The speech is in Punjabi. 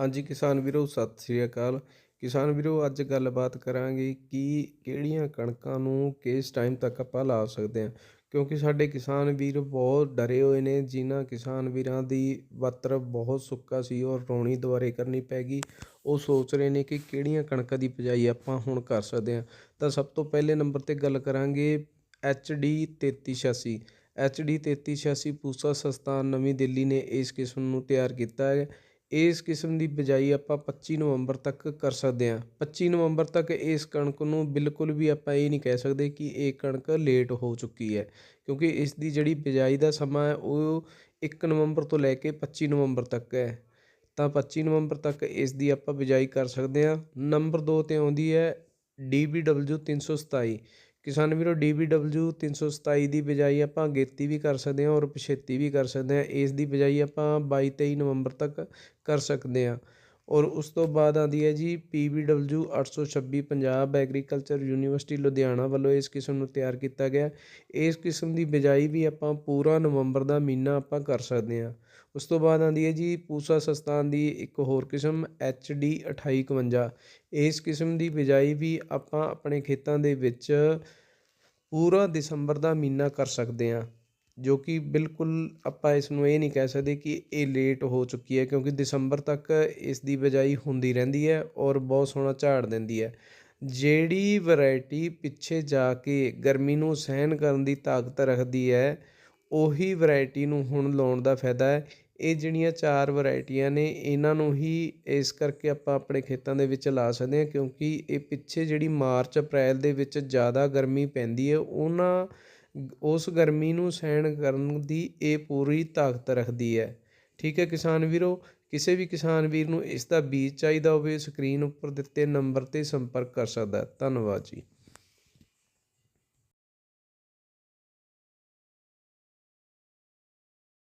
ਹਾਂਜੀ, ਕਿਸਾਨ ਵੀਰੋ, ਸਤਿ ਸ੍ਰੀ ਅਕਾਲ। ਕਿਸਾਨ ਵੀਰੋ, ਅੱਜ ਗੱਲਬਾਤ ਕਰਾਂਗੇ ਕਿ ਕਿਹੜੀਆਂ ਕਣਕਾਂ ਨੂੰ ਕਿਸ ਟਾਈਮ ਤੱਕ ਆਪਾਂ ਲਾ ਸਕਦੇ ਹਾਂ। ਕਿਉਂਕਿ ਸਾਡੇ ਕਿਸਾਨ ਵੀਰ ਬਹੁਤ ਡਰੇ ਹੋਏ ਨੇ, ਜਿਨ੍ਹਾਂ ਕਿਸਾਨ ਵੀਰਾਂ ਦੀ ਵਤਰ ਬਹੁਤ ਸੁੱਕਾ ਸੀ ਔਰ ਰੌਣੀ ਦੁਆਰੇ ਕਰਨੀ ਪੈ ਗਈ। ਉਹ ਸੋਚ ਰਹੇ ਨੇ ਕਿ ਕਿਹੜੀਆਂ ਕਣਕਾਂ ਦੀ ਪਜਾਈ ਆਪਾਂ ਹੁਣ ਕਰ ਸਕਦੇ ਹਾਂ। ਤਾਂ ਸਭ ਤੋਂ ਪਹਿਲੇ ਨੰਬਰ ਤੇ ਗੱਲ ਕਰਾਂਗੇ H D 3386 H D 3386 Pusa ਸਸਤਾਨ ਨਵੀਂ ਦਿੱਲੀ ਨੇ ਇਸ ਕਿਸਮ ਨੂੰ ਤਿਆਰ ਕੀਤਾ ਹੈ। ਇਸ ਕਿਸਮ ਦੀ ਬਿਜਾਈ ਆਪਾਂ 25 ਨਵੰਬਰ ਤੱਕ ਕਰ ਸਕਦੇ ਹਾਂ। 25 ਨਵੰਬਰ ਤੱਕ ਇਸ ਕਣਕ ਨੂੰ ਬਿਲਕੁਲ ਵੀ ਆਪਾਂ ਇਹ ਨਹੀਂ ਕਹਿ ਸਕਦੇ ਕਿ ਇਹ ਕਣਕ ਲੇਟ ਹੋ ਚੁੱਕੀ ਹੈ। ਕਿਉਂਕਿ ਇਸ ਦੀ ਜਿਹੜੀ ਬਿਜਾਈ ਦਾ ਸਮਾਂ ਹੈ, ਉਹ 1 ਨਵੰਬਰ ਤੋਂ ਲੈ ਕੇ 25 ਨਵੰਬਰ ਤੱਕ ਹੈ। ਤਾਂ 25 ਨਵੰਬਰ ਤੱਕ ਇਸ ਦੀ ਆਪਾਂ ਬਿਜਾਈ ਕਰ ਸਕਦੇ ਹਾਂ। ਨੰਬਰ 2 ਤੇ ਆਉਂਦੀ ਹੈ DBW 327 ਕਿਸਾਨ ਵੀਰੋ, ਡੀ ਬੀ DBW 327 ਦੀ ਬਿਜਾਈ ਆਪਾਂ ਅਗੇਤੀ ਵੀ ਕਰ ਸਕਦੇ ਹਾਂ ਔਰ ਪਛੇਤੀ ਵੀ ਕਰ ਸਕਦੇ ਹਾਂ। ਇਸ ਦੀ ਬਿਜਾਈ ਆਪਾਂ ਬਾਈ ਤੇਈ ਨਵੰਬਰ ਤੱਕ ਕਰ ਸਕਦੇ ਹਾਂ। ਔਰ ਉਸ ਤੋਂ ਬਾਅਦ ਆਉਂਦੀ ਹੈ ਜੀ ਪੀ ਵੀ ਡਬਲਿਊ ਅੱਠ ਸੌ ਛੱਬੀ ਪੰਜਾਬ ਐਗਰੀਕਲਚਰ ਯੂਨੀਵਰਸਿਟੀ ਲੁਧਿਆਣਾ ਵੱਲੋਂ ਇਸ ਕਿਸਮ ਨੂੰ ਤਿਆਰ ਕੀਤਾ ਗਿਆ। ਇਸ ਕਿਸਮ ਦੀ ਬਿਜਾਈ ਵੀ ਆਪਾਂ ਪੂਰਾ ਨਵੰਬਰ ਦਾ ਮਹੀਨਾ ਆਪਾਂ ਕਰ ਸਕਦੇ ਹਾਂ। ਉਸ ਤੋਂ ਬਾਅਦ ਆਉਂਦੀ ਹੈ ਜੀ ਪੂਸਾ ਸਸਤਾਨ ਦੀ ਇੱਕ ਹੋਰ ਕਿਸਮ HD 2851 ਇਸ ਕਿਸਮ ਦੀ ਬਿਜਾਈ ਵੀ ਆਪਾਂ ਆਪਣੇ ਖੇਤਾਂ ਦੇ ਵਿੱਚ ਪੂਰਾ ਦਸੰਬਰ ਦਾ ਮਹੀਨਾ ਕਰ ਸਕਦੇ ਹਾਂ। ਜੋ ਕਿ ਬਿਲਕੁਲ ਆਪਾਂ ਇਸ ਨੂੰ ਇਹ ਨਹੀਂ ਕਹਿ ਸਕਦੇ ਕਿ ਇਹ ਲੇਟ ਹੋ ਚੁੱਕੀ ਹੈ, ਕਿਉਂਕਿ ਦਸੰਬਰ ਤੱਕ ਇਸ ਦੀ ਬਿਜਾਈ ਹੁੰਦੀ ਰਹਿੰਦੀ ਹੈ ਔਰ ਬਹੁਤ ਸੋਹਣਾ ਝਾੜ ਦਿੰਦੀ ਹੈ। ਜਿਹੜੀ ਵੈਰਾਈਟੀ ਪਿੱਛੇ ਜਾ ਕੇ ਗਰਮੀ ਨੂੰ ਸਹਿਣ ਕਰਨ ਦੀ ਤਾਕਤ ਰੱਖਦੀ ਹੈ, ਉਹੀ ਵੈਰਾਈਟੀ ਨੂੰ ਹੁਣ ਲਾਉਣ ਦਾ ਫਾਇਦਾ ਹੈ। ਇਹ ਜਿਹੜੀਆਂ ਚਾਰ ਵੈਰਾਈਟੀਆਂ ਨੇ, ਇਹਨਾਂ ਨੂੰ ਹੀ ਇਸ ਕਰਕੇ ਆਪਾਂ ਆਪਣੇ ਖੇਤਾਂ ਦੇ ਵਿੱਚ ਲਾ ਸਕਦੇ ਹਾਂ, ਕਿਉਂਕਿ ਇਹ ਪਿੱਛੇ ਜਿਹੜੀ ਮਾਰਚ, ਅਪ੍ਰੈਲ ਦੇ ਵਿੱਚ ਜ਼ਿਆਦਾ ਗਰਮੀ ਪੈਂਦੀ ਹੈ, ਉਹਨਾਂ ਉਸ ਗਰਮੀ ਨੂੰ ਸਹਿਣ ਕਰਨ ਦੀ ਇਹ ਪੂਰੀ ਤਾਕਤ ਰੱਖਦੀ ਹੈ। ਠੀਕ ਹੈ ਕਿਸਾਨ ਵੀਰੋ, ਕਿਸੇ ਵੀ ਕਿਸਾਨ ਵੀਰ ਨੂੰ ਇਸ ਦਾ ਬੀਜ ਚਾਹੀਦਾ ਹੋਵੇ ਸਕਰੀਨ ਉੱਪਰ ਦਿੱਤੇ ਨੰਬਰ ਤੇ ਸੰਪਰਕ ਕਰ ਸਕਦਾ ਧੰਨਵਾਦ ਜੀ।